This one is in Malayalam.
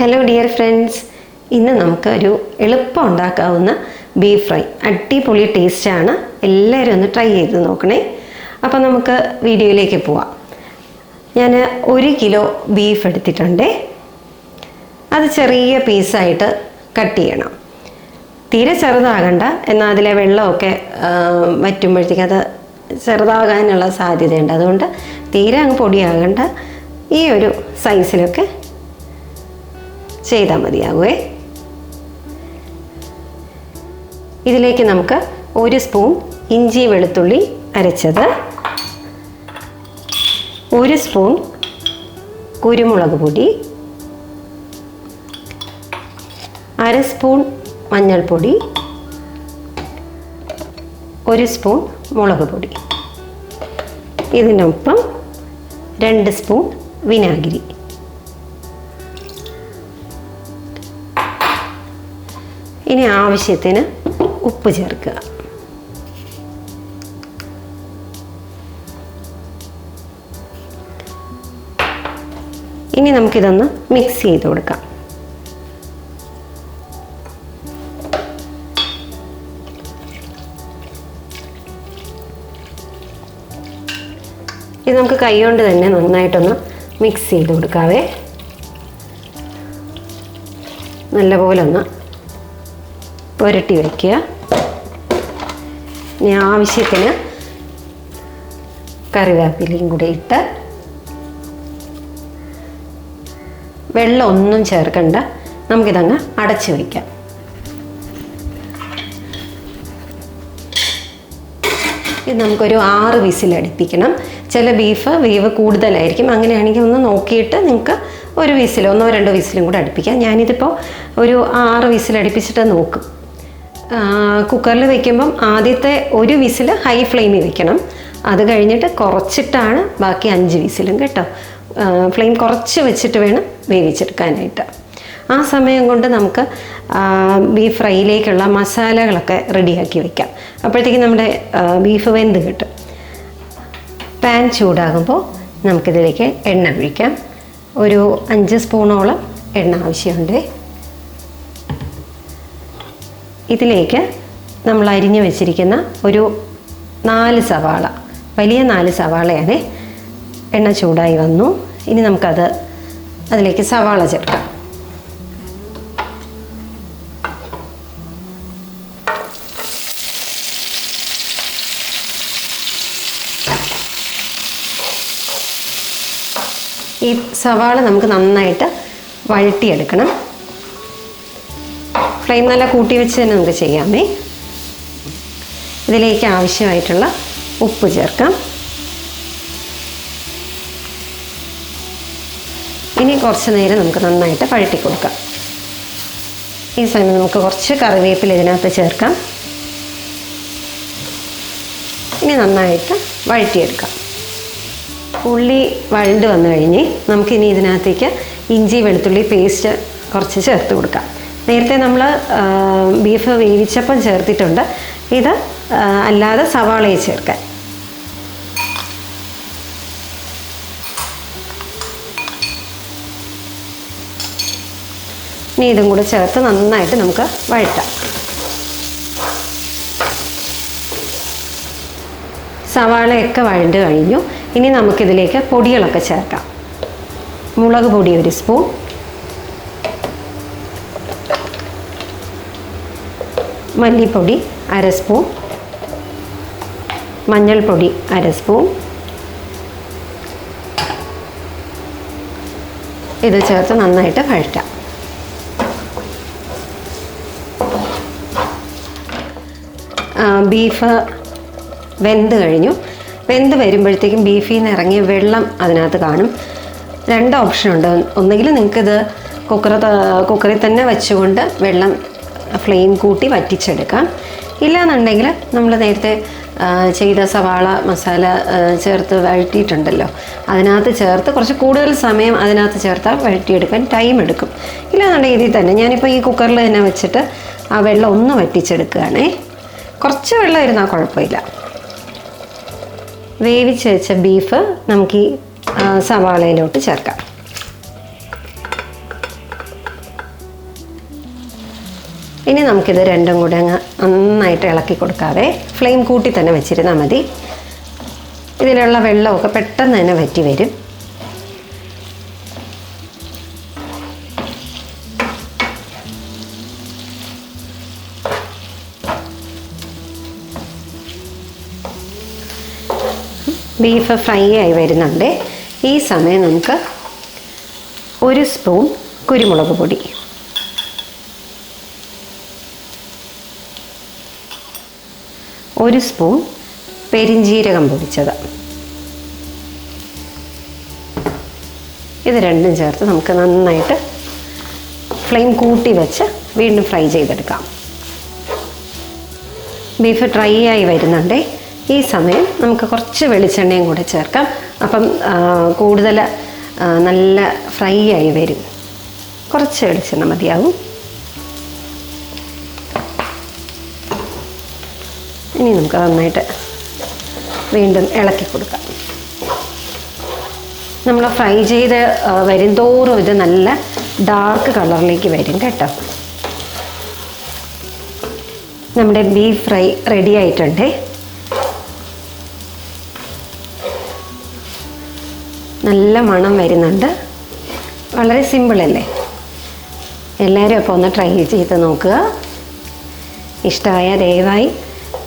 ഹലോ ഡിയർ ഫ്രണ്ട്സ് ഇന്ന് നമുക്കൊരു എളുപ്പം ഉണ്ടാക്കാവുന്ന ബീഫ് ഫ്രൈ അടിപൊളി ടേസ്റ്റാണ് എല്ലാവരും ഒന്ന് ട്രൈ ചെയ്ത് നോക്കണേ. അപ്പോൾ നമുക്ക് വീഡിയോയിലേക്ക് പോവാം. ഞാൻ ഒരു കിലോ ബീഫ് എടുത്തിട്ടുണ്ട്. അത് ചെറിയ പീസായിട്ട് കട്ട് ചെയ്യണം. തീരെ ചെറുതാകണ്ട. എന്നാൽ അതിലെ വെള്ളമൊക്കെ വറ്റുമ്പോഴത്തേക്ക് അത് ചെറുതാകാനുള്ള സാധ്യതയുണ്ട്. അതുകൊണ്ട് തീരെ അങ്ങ് പൊടിയാകണ്ട. ഈ ഒരു സൈസിലൊക്കെ ചെയ്താൽ മതിയാകുമേ ഇതിലേക്ക് നമുക്ക് ഒരു സ്പൂൺ ഇഞ്ചി വെളുത്തുള്ളി അരച്ചത്. ഒരു സ്പൂൺ കുരുമുളക് പൊടി. അര സ്പൂൺ മഞ്ഞൾപ്പൊടി. ഒരു സ്പൂൺ മുളക് പൊടി. ഇതിനൊപ്പം രണ്ട് സ്പൂൺ വിനാഗിരി. ഇനി ആവശ്യത്തിന് ഉപ്പ് ചേർക്കുക. ഇനി നമുക്കിതൊന്ന് മിക്സ് ചെയ്ത് കൊടുക്കാം. ഇത് നമുക്ക് കൈകൊണ്ട് തന്നെ നന്നായിട്ടൊന്ന് മിക്സ് ചെയ്ത് കൊടുക്കാവേ. നല്ലപോലെ ഒന്ന് പുരട്ടി വയ്ക്കുക ഇനി ആവശ്യത്തിന് കറിവേപ്പിലയും കൂടി ഇട്ട് വെള്ളം ഒന്നും ചേർക്കണ്ട. നമുക്കിതങ്ങ് അടച്ചു വയ്ക്കാം ഇത് നമുക്കൊരു ആറ് വിസിൽ അടുപ്പിക്കണം. ചില ബീഫ് വേവ് കൂടുതലായിരിക്കും. അങ്ങനെയാണെങ്കിൽ ഒന്ന് നോക്കിയിട്ട് നിങ്ങൾക്ക് ഒരു വിസിലോ ഒന്നോ രണ്ടോ വിസിലും കൂടെ അടുപ്പിക്കാം. ഞാനിതിപ്പോൾ ഒരു ആറ് വിസിലടിപ്പിച്ചിട്ട് നോക്കും. കുക്കറിൽ വെക്കുമ്പം ആദ്യത്തെ ഒരു വിസിൽ ഹൈ ഫ്ലെയിമിൽ വെക്കണം. അത് കഴിഞ്ഞിട്ട് കുറച്ചിട്ടാണ് ബാക്കി അഞ്ച് വിസിലും കേട്ടോ. ഫ്ലെയിം കുറച്ച് വെച്ചിട്ട് വേണം വേവിച്ചെടുക്കാനായിട്ട്. ആ സമയം കൊണ്ട് നമുക്ക് ബീഫ് ഫ്രൈയിലേക്കുള്ള മസാലകളൊക്കെ റെഡിയാക്കി വെക്കാം. അപ്പോഴത്തേക്കും നമ്മുടെ ബീഫ് വെന്ത് കിട്ടും. പാൻ ചൂടാകുമ്പോൾ നമുക്കിതിലേക്ക് എണ്ണ ഒഴിക്കാം. ഒരു അഞ്ച് സ്പൂണോളം എണ്ണ ആവശ്യമുണ്ട്. ഇതിലേക്ക് നമ്മൾ അരിഞ്ഞു വെച്ചിരിക്കുന്ന ഒരു നാല് സവാള വലിയ നാല് സവാളയാണ് എണ്ണ ചൂടായി വന്നു. ഇനി നമുക്കത് അതിലേക്ക് സവാള ചേർക്കാം. ഈ സവാള നമുക്ക് നന്നായിട്ട് വഴട്ടിയെടുക്കണം ഫ്ലെയിം നല്ല കൂട്ടി വെച്ച് തന്നെ നമുക്ക് ചെയ്യാമേ. ഇതിലേക്ക് ആവശ്യമായിട്ടുള്ള ഉപ്പ് ചേർക്കാം. ഇനി കുറച്ച് നേരം നമുക്ക് നന്നായിട്ട് പഴട്ടി കൊടുക്കാം. ഈ സമയം നമുക്ക് കുറച്ച് കറിവേപ്പില ഇതിനകത്ത് ചേർക്കാം. ഇനി നന്നായിട്ട് വഴറ്റിയെടുക്കാം. ഉള്ളി വഴണ്ട് വന്നു കഴിഞ്ഞ് നമുക്കിനി ഇതിനകത്തേക്ക് ഇഞ്ചി വെളുത്തുള്ളി പേസ്റ്റ് കുറച്ച് ചേർത്ത് കൊടുക്കാം. നേരത്തെ നമ്മൾ ബീഫ് വേവിച്ചപ്പം ചേർത്തിട്ടുണ്ട്. ഇത് അല്ലാതെ സവാളയെ ചേർക്കാൻ. ഇനി ഇതും കൂടെ ചേർത്ത് നന്നായിട്ട് നമുക്ക് വഴറ്റാം. സവാളയൊക്കെ വഴണ്ട് കഴിഞ്ഞു. ഇനി നമുക്കിതിലേക്ക് പൊടികളൊക്കെ ചേർക്കാം. മുളക് പൊടി ഒരു സ്പൂൺ മല്ലിപ്പൊടി അര സ്പൂൺ. മഞ്ഞൾപ്പൊടി അര സ്പൂൺ. ഇത് ചേർത്ത് നന്നായിട്ട് വഴറ്റാം. ബീഫ് വെന്ത് കഴിഞ്ഞു. വെന്ത് വരുമ്പോഴത്തേക്കും ബീഫിൽ നിന്ന് ഇറങ്ങിയ വെള്ളം അതിനകത്ത് കാണും. രണ്ട് ഓപ്ഷൻ ഉണ്ട്. ഒന്നുകിൽ നിങ്ങൾക്കിത് കുക്കർ കുക്കറിൽ തന്നെ വെച്ചുകൊണ്ട് വെള്ളം ഫ്ലെയിം കൂട്ടി വറ്റിച്ചെടുക്കാം. ഇല്ലാന്നുണ്ടെങ്കിൽ നമ്മൾ നേരത്തെ ചെയ്ത സവാള മസാല ചേർത്ത് വഴറ്റിയിട്ടുണ്ടല്ലോ. അതിനകത്ത് ചേർത്ത് കുറച്ച് കൂടുതൽ സമയം അതിനകത്ത് ചേർത്താൽ വഴറ്റിയെടുക്കാൻ ടൈം എടുക്കും. ഇല്ലാന്നുണ്ടെങ്കിൽ ഇതിൽ തന്നെ ഞാനിപ്പോൾ ഈ കുക്കറിൽ തന്നെ വെച്ചിട്ട് ആ വെള്ളം ഒന്ന് വറ്റിച്ചെടുക്കുകയാണേ. കുറച്ച് വെള്ളം ഇരുന്നാൽ കുഴപ്പമില്ല. വേവിച്ച് വെച്ച ബീഫ് നമുക്ക് ഈ സവാളയിലോട്ട് ചേർക്കാം. ഇനി നമുക്കിത് രണ്ടും കൂടെ അങ്ങ് നന്നായിട്ട് ഇളക്കി കൊടുക്കാതെ ഫ്ലെയിം കൂട്ടി തന്നെ വെച്ചിരുന്നാൽ മതി. ഇതിലുള്ള വെള്ളമൊക്കെ പെട്ടെന്ന് തന്നെ വറ്റി വരും. ബീഫ് ഫ്രൈ ആയി വരുന്നുണ്ട്. ഈ സമയം നമുക്ക് ഒരു സ്പൂൺ കുരുമുളക് പൊടി. ഒരു സ്പൂൺ പെരിഞ്ജീരകം പൊടിച്ചത്. ഇത് രണ്ടും ചേർത്ത് നമുക്ക് നന്നായിട്ട് ഫ്ലെയിം കൂട്ടി വെച്ച് വീണ്ടും ഫ്രൈ ചെയ്തെടുക്കാം. ബീഫ് ഡ്രൈ ആയി വരുന്നുണ്ട്. ഈ സമയം നമുക്ക് കുറച്ച് വെളിച്ചെണ്ണയും കൂടെ ചേർക്കാം. അപ്പം കൂടുതൽ നല്ല ഫ്രൈ ആയി വരും. കുറച്ച് വെളിച്ചെണ്ണ മതിയാവും. ഇനി നമുക്ക് നന്നായിട്ട് വീണ്ടും ഇളക്കി കൊടുക്കാം. നമ്മൾ ഫ്രൈ ചെയ്ത് വരും വരുംതോറും ഇത് നല്ല ഡാർക്ക് കളറിലേക്ക് വരും കേട്ടോ. നമ്മുടെ ബീഫ് ഫ്രൈ റെഡി ആയിട്ടുണ്ട്. നല്ല മണം വരുന്നുണ്ട്. വളരെ സിമ്പിളല്ലേ എല്ലാവരും അപ്പോൾ ഒന്ന് ട്രൈ ചെയ്ത് നോക്കുക. ഇഷ്ടമായ ദയവായി